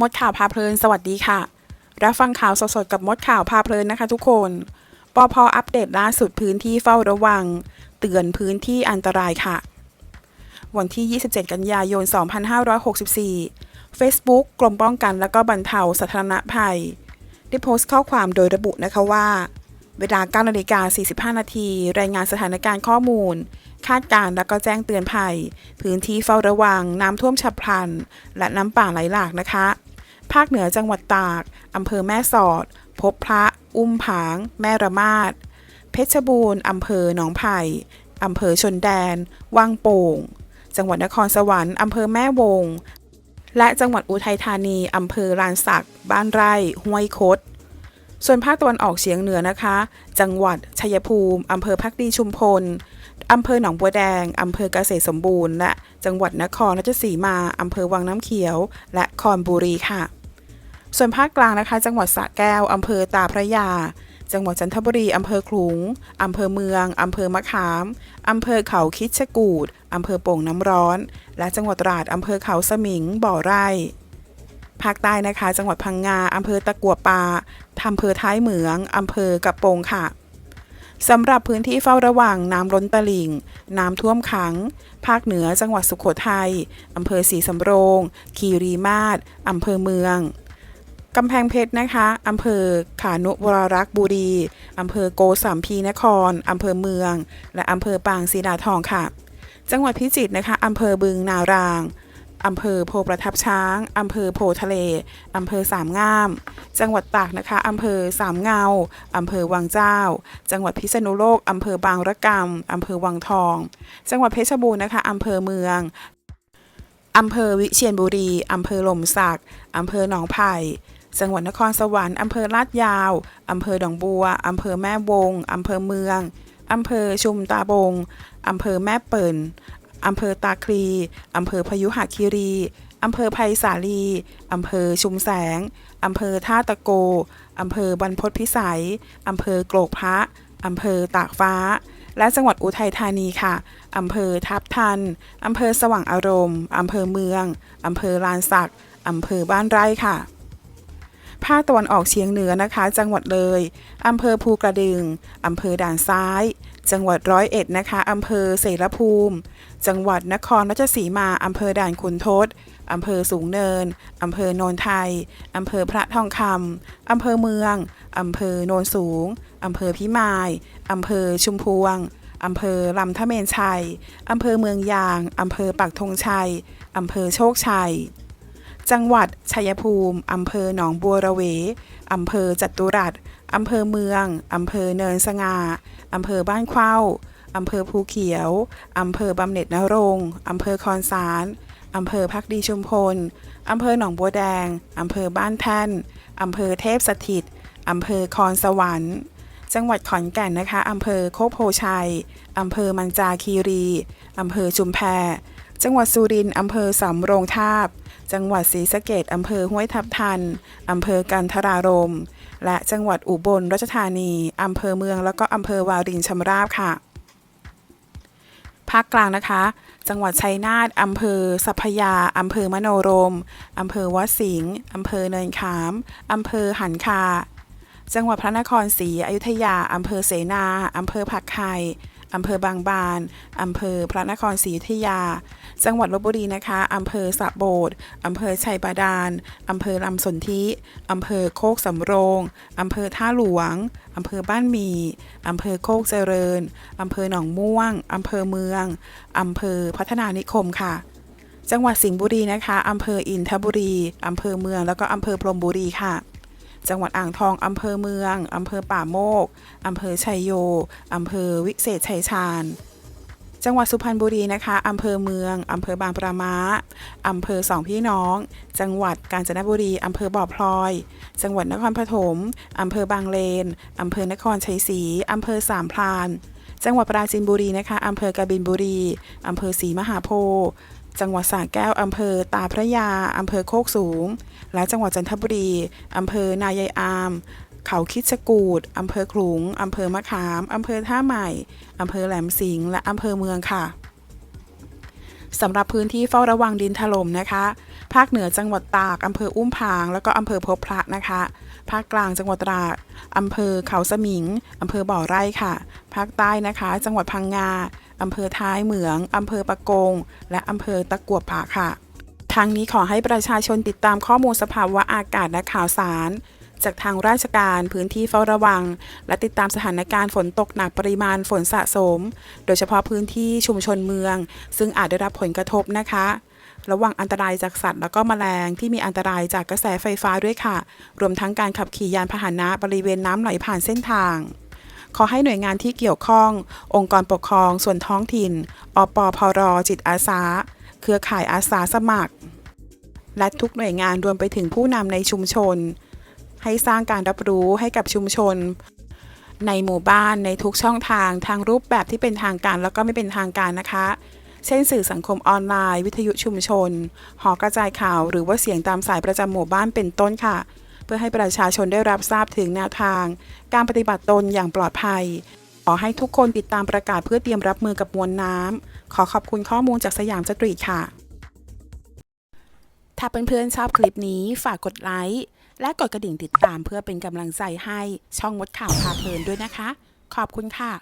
มดข่าวพาเพลิน สวัสดีค่ะ รับฟังข่าวสดๆกับมดข่าวพาเพลินนะคะทุกคน ปอพอัปเดตล่าสุดพื้นที่เฝ้าระวัง เตือนพื้นที่อันตรายค่ะ วันที่ 27 กันยายน 2564 Facebook กรมป้องกันและก็บรรเทาสาธารณภัย ได้โพสต์ข้อความโดยระบุนะคะว่า เวลา9นาฬิกา45 นาที รายงานสถานการณ์ข้อมูลคาดการณ์และก็แจ้งเตือนภัย พื้นที่เฝ้าระวัง น้ำท่วมฉับพลัน และน้ำป่าไหลหลากนะคะ ภาคเหนือจังหวัดตาก อำเภอแม่สอด พบพระ อุ้มผาง แม่ระมาด เพชรบูรณ์ อำเภอหนองไผ่ อำเภอชนแดน วังโป่ง จังหวัดนครสวรรค์ อำเภอแม่วง และจังหวัดอุทัยธานี อำเภอลานสัก บ้านไร่ ห้วยคด ส่วนภาคตะวันออกเฉียงเหนือนะคะ จังหวัด ชัยภูมิ อำเภอพักดีชุมพลอำเภอหนองบัวแดง อำเภอเกษตรสมบูรณ์ และจังหวัดนครราชสีมา อำเภอวังน้ำเขียว และคอนบุรีค่ะ ส่วนภาคกลางนะคะ จังหวัดสระแก้วอำเภอตาพระยา จังหวัดจันทบุรีอำเภอขลุงอำเภอเมืองอำเภอมะขามอำเภอเขาคิดชะกูดอำเภอโป่งน้ำร้อน และจังหวัดตราดอำเภอเขาสมิง บ่อไร่ภาคใต้นะคะ จังหวัดพังงาอำเภอตะกัวป่าอำเภอท้ายเหมืองอำเภอกระโปงค่ะสำหรับพื้นที่เฝ้าระวังน้ำล้นตลิ่ง น้ำท่วมขัง ภาคเหนือจังหวัดสุขโขทัยอำเภอศรีสำโรง คีรีมาศอำเภอเมือง กำแพงเพชรนะคะอำเภอขานุวรรักษ์บุรีอำเภอโกสัมพีนครอำเภอเมือง และอำเภอปางศรีดาทองค่ะ จังหวัดพิจิตรนะคะอำเภอบึงนารางอำเภอโพประทับช้างอำเภอโพทะเลอำเภอสามงาม จังหวัดตากนะคะอำเภอสามเงาอำเภอวังเจ้า จังหวัดพิษณุโลกอำเภอบางระกำอำเภอวังทอง จังหวัดเพชรบูรณ์นะคะอำเภอเมืองอำเภอวิเชียรบุรีอำเภอหล่มสักอำเภอหนองไผ่ จังหวัดนครสวรรค์อำเภอลาดยาว อำเภอดองบัว อำเภอแม่วง อำเภอเมือง อำเภอชุมตาบง อำเภอแม่เปิ่น อำเภอตาคลี อำเภอพยุหคีรี อำเภอไผ่สาลี อำเภอชุมแสง อำเภอท่าตะโก อำเภอบรรพตพิสัย อำเภอโกรกพระ อำเภอตากฟ้า และจังหวัดอุทัยธานีค่ะ อำเภอทับทัน อำเภอสว่างอารมณ์ อำเภอเมือง อำเภอลานสัก อำเภอบ้านไร่ค่ะ ภาคตะวันออกเฉียงเหนือนะคะ จังหวัดเลยอำเภอภูกระดึงอำเภอด่านซ้าย จังหวัดร้อยเอ็ดนะคะอำเภอเสรภูมิ จังหวัดนครราชสีมาอำเภอด่านขุนทดอำเภอสูงเนินอำเภอโนนไทยอำเภอพระทองคำอำเภอเมืองอำเภอโนนสูงอำเภอพิมายอำเภอชุมพวงอำเภอลำทะเมนชัยอำเภอเมืองยางอำเภอปักธงชัยอำเภอโชคชัย จังหวัดชัยภูมิ อำเภอหนองบัวระเว อำเภอจัตุรัส อำเภอเมือง อำเภอเนินสง่า อำเภอบ้านเข้า อำเภอภูเขียว อำเภอบำเหน็จนรงอำเภอคอนสารอำเภอพักดีชุมพล อำเภอหนองบัวแดง อำเภอบ้านแท่น อำเภอเทพสถิต อำเภอคอนสวรรค์ จังหวัดขอนแก่นนะคะ อำเภอโคกโพชัย อำเภอมันจาคีรี อำเภอชุมแพ จังหวัดสุรินทร์อำเภอสำโรงทาบ จังหวัดศรีสะเกดอำเภอห้วยทับทัน อำเภอกันทรารม และจังหวัดอุบลราชธานี อำเภอเมือง แล้วก็อำเภอวารินชำราบค่ะ ภาคกลางนะคะ จังหวัดชัยนาทอำเภอสัพยา อำเภอมโนรม อำเภอวัดสิงห์ อำเภอเนินขาม อำเภอหันคา จังหวัดพระนครศรีอยุธยา อำเภอเสนา อำเภอผักไห่ อำเภอบางบาน อำเภอพระนครศรีอยุธยา จังหวัดลบบุรีนะคะ อำเภอสะโบด อำเภอชัยบาดาล อำเภอลำสนธิ อำเภอโคกสำโรง อำเภอท่าหลวง อำเภอบ้านมี อำเภอโคกเจริญ อำเภอหนองม่วง อำเภอเมือง อำเภอพัฒนานิคมค่ะ จังหวัดสิงห์บุรีนะคะ อำเภออินทบุรี อำเภอเมือง แล้วก็อำเภอพรมบุรีค่ะ จังหวัดอ่างทองอำเภอเมืองอำเภอป่าโมกอำเภอชัยโยอำเภอวิเศษชัยชาญ จังหวัดสุพรรณบุรีนะคะอำเภอเมืองอำเภอบางปรามาอำเภอสองพี่น้อง จังหวัดกาญจนบุรีอำเภอบ่อพลอย จังหวัดนครปฐมอำเภอบางเลนอำเภอนครชัยศรีอำเภอสามพรานจังหวัดปราจีนบุรีนะคะอำเภอกบินบุรีอำเภอศรีมหาโพธิ์ จังหวัดสระแก้วอำเภอตาพระยาอำเภอโคกสูง และจังหวัดจันทบุรีอำเภอนายายอาม เขาคิดสกูดอำเภอขลุงอำเภอมะขามอำเภอท่าใหม่อำเภอแหลมสิงห์และอำเภอเมืองค่ะสำหรับพื้นที่เฝ้าระวังดินถล่มนะคะ ภาคเหนือจังหวัดตากอำเภออุ้มผาง แล้วก็อำเภอพบพระนะคะ ภาคกลางจังหวัดตราดอำเภอเขาสมิงอำเภอบ่อไร่ค่ะ ภาคใต้นะคะ จังหวัดพังงา อำเภอท้ายเหมืองอำเภอปะกง และอำเภอตะกัวป่าค่ะ ทางนี้ขอให้ประชาชนติดตามข้อมูลสภาวะอากาศและข่าวสาร จากทางราชการพื้นที่เฝ้าระวัง และติดตามสถานการณ์ฝนตกหนักปริมาณฝนสะสม โดยเฉพาะพื้นที่ชุมชนเมือง ซึ่งอาจได้รับผลกระทบนะคะระวังอันตรายจากสัตว์แล้วก็แมลงที่มีอันตรายจากกระแสไฟฟ้าด้วยค่ะ รวมทั้งการขับขี่ยานพาหนะบริเวณน้ำไหลผ่านเส้นทาง ขอให้หน่วยงานที่เกี่ยวข้อง องค์กรปกครอง ส่วนท้องถิ่น อปพรจิตอาสา เครือข่ายอาสาสมัคร และทุกหน่วยงานรวมไปถึงผู้นำในชุมชน ให้สร้างการรับรู้ให้กับชุมชน ในหมู่บ้านในทุกช่องทาง ทางรูปแบบที่เป็นทางการแล้วก็ไม่เป็นทางการนะคะ เช่นสื่อสังคมออนไลน์ วิทยุชุมชน หอกระจายข่าว หรือว่าเสียงตามสายประจำหมู่บ้านเป็นต้นค่ะ เพื่อให้ประชาชนได้รับทราบถึงแนวทาง การปฏิบัติตนอย่างปลอดภัย ขอให้ทุกคนติดตามประกาศเพื่อเตรียมรับมือกับมวลน้ำขอขอบคุณข้อมูลจากสยามสตรีทค่ะ ถ้าเพื่อนๆชอบคลิปนี้ฝากกดไลค์และกดกระดิ่งติดตามเพื่อเป็นกำลังใจให้ช่องมดข่าวพาเพลินด้วยนะคะ ขอบคุณค่ะ